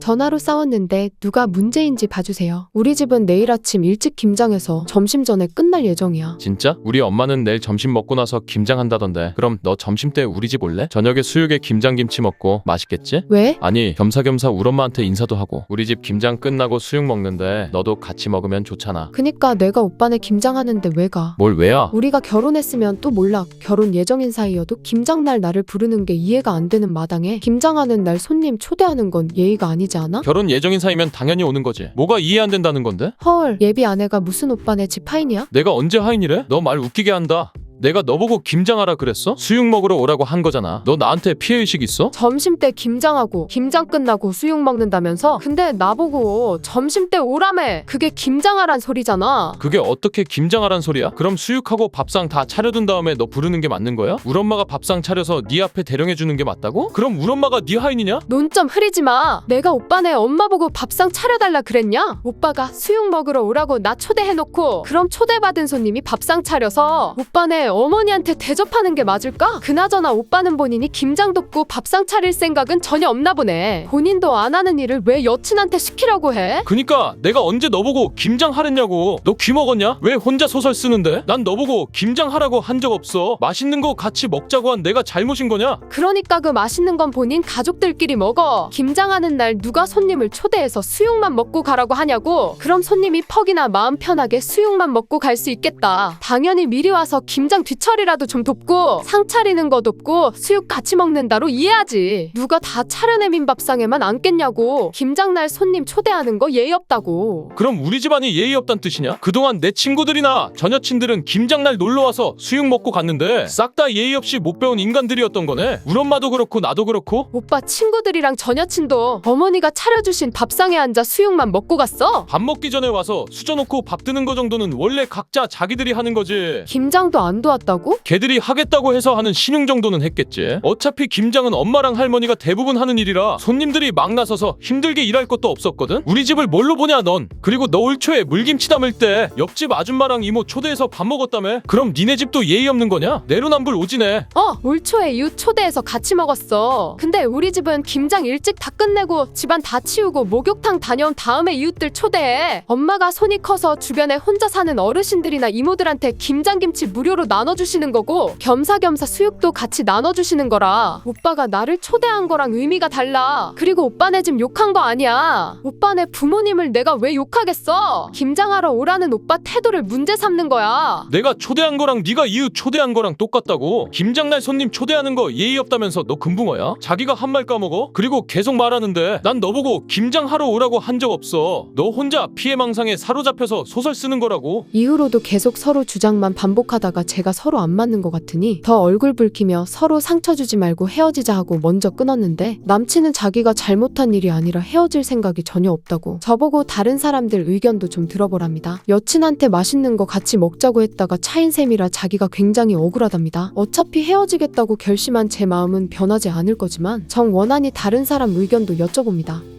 전화로 싸웠는데 누가 문제인지 봐주세요. 우리 집은 내일 아침 일찍 김장해서 점심 전에 끝날 예정이야. 진짜? 우리 엄마는 내일 점심 먹고 나서 김장한다던데. 그럼 너 점심 때 우리 집 올래? 저녁에 수육에 김장김치 먹고 맛있겠지? 왜? 아니 겸사겸사 우리 엄마한테 인사도 하고 우리 집 김장 끝나고 수육 먹는데 너도 같이 먹으면 좋잖아. 그니까 내가 오빠네 김장하는데 왜 가? 뭘 왜야? 우리가 결혼했으면 또 몰라. 결혼 예정인 사이여도 김장날 나를 부르는 게 이해가 안 되는 마당에 김장하는 날 손님 초대하는 건 예의가 아니지 않아? 결혼 예정인 사이면 당연히 오는 거지. 뭐가 이해 안 된다는 건데? 헐, 예비 아내가 무슨 오빠네 집 하인이야? 내가 언제 하인이래? 너 말 웃기게 한다. 내가 너보고 김장하라 그랬어? 수육 먹으러 오라고 한 거잖아. 너 나한테 피해의식 있어? 점심 때 김장하고 김장 끝나고 수육 먹는다면서? 근데 나보고 점심 때 오라며. 그게 김장하란 소리잖아. 그게 어떻게 김장하란 소리야? 그럼 수육하고 밥상 다 차려둔 다음에 너 부르는 게 맞는 거야? 우리 엄마가 밥상 차려서 네 앞에 대령해 주는 게 맞다고? 그럼 우리 엄마가 네 하인이냐? 논점 흐리지 마. 내가 오빠네 엄마 보고 밥상 차려달라 그랬냐? 오빠가 수육 먹으러 오라고 나 초대해놓고 그럼 초대받은 손님이 밥상 차려서 오빠네 어머니한테 대접하는 게 맞을까? 그나저나 오빠는 본인이 김장 돕고 밥상 차릴 생각은 전혀 없나 보네. 본인도 안 하는 일을 왜 여친한테 시키려고 해? 그니까 내가 언제 너보고 김장 하랬냐고 너 귀 먹었냐? 왜 혼자 소설 쓰는데? 난 너보고 김장 하라고 한 적 없어 맛있는 거 같이 먹자고 한 내가 잘못인 거냐? 그러니까 그 맛있는 건 본인 가족들끼리 먹어. 김장하는 날 누가 손님을 초대해서 수육만 먹고 가라고 하냐고. 그럼 손님이 퍽이나 마음 편하게 수육만 먹고 갈 수 있겠다. 당연히 미리 와서 김장 뒤처리라도 좀 돕고 상 차리는 거 돕고 수육 같이 먹는다로 이해하지. 누가 다 차려내민 밥상에만 앉겠냐고. 김장날 손님 초대하는 거 예의 없다고. 그럼 우리 집안이 예의 없단 뜻이냐? 그동안 내 친구들이나 전 여친들은 김장날 놀러 와서 수육 먹고 갔는데 싹 다 예의 없이 못 배운 인간들이었던 거네 우리 엄마도 그렇고 나도 그렇고 오빠 친구들이랑 전 여친도 어머니가 차려주신 밥상에 앉아 수육만 먹고 갔어? 밥 먹기 전에 와서 수저 놓고 밥 드는 거 정도는 원래 각자 자기들이 하는 거지 김장도 안 도 왔다고? 걔들이 하겠다고 해서 하는 신용 정도는 했겠지. 어차피 김장은 엄마랑 할머니가 대부분 하는 일이라 손님들이 막 나서서 힘들게 일할 것도 없었거든. 우리 집을 뭘로 보냐 넌. 그리고 너 올 초에 물김치 담을 때 옆집 아줌마랑 이모 초대해서 밥 먹었다며. 그럼 니네 집도 예의 없는 거냐? 내로남불 오지네. 어, 올 초에 이웃 초대해서 같이 먹었어. 근데 우리 집은 김장 일찍 다 끝내고 집안 다 치우고 목욕탕 다녀온 다음에 이웃들 초대해. 엄마가 손이 커서 주변에 혼자 사는 어르신들이나 이모들한테 김장김치 무료로 나 눠주시는 거고 겸사겸사 수육도 같이 나눠주시는 거라. 오빠가 나를 초대한 거랑 의미가 달라. 그리고 오빠네 집 욕한 거 아니야. 오빠네 부모님을 내가 왜 욕하겠어? 김장하러 오라는 오빠 태도를 문제 삼는 거야. 내가 초대한 거랑 네가 이웃 초대한 거랑 똑같다고. 김장날 손님 초대하는 거 예의 없다면서 너 금붕어야? 자기가 한 말 까먹어? 그리고 계속 말하는데 난 너보고 김장하러 오라고 한 적 없어. 너 혼자 피해망상에 사로잡혀서 소설 쓰는 거라고. 이후로도 계속 서로 주장만 반복하다가 제가 서로 안 맞는 것 같으니 더 얼굴 붉히며 서로 상처 주지 말고 헤어지자 하고 먼저 끊었는데 남친은 자기가 잘못한 일이 아니라 헤어질 생각이 전혀 없다고 저보고 다른 사람들 의견도 좀 들어보랍니다. 여친한테 맛있는 거 같이 먹자고 했다가 차인 셈이라 자기가 굉장히 억울하답니다. 어차피 헤어지겠다고 결심한 제 마음은 변하지 않을 거지만 정 원한이 다른 사람 의견도 여쭤봅니다.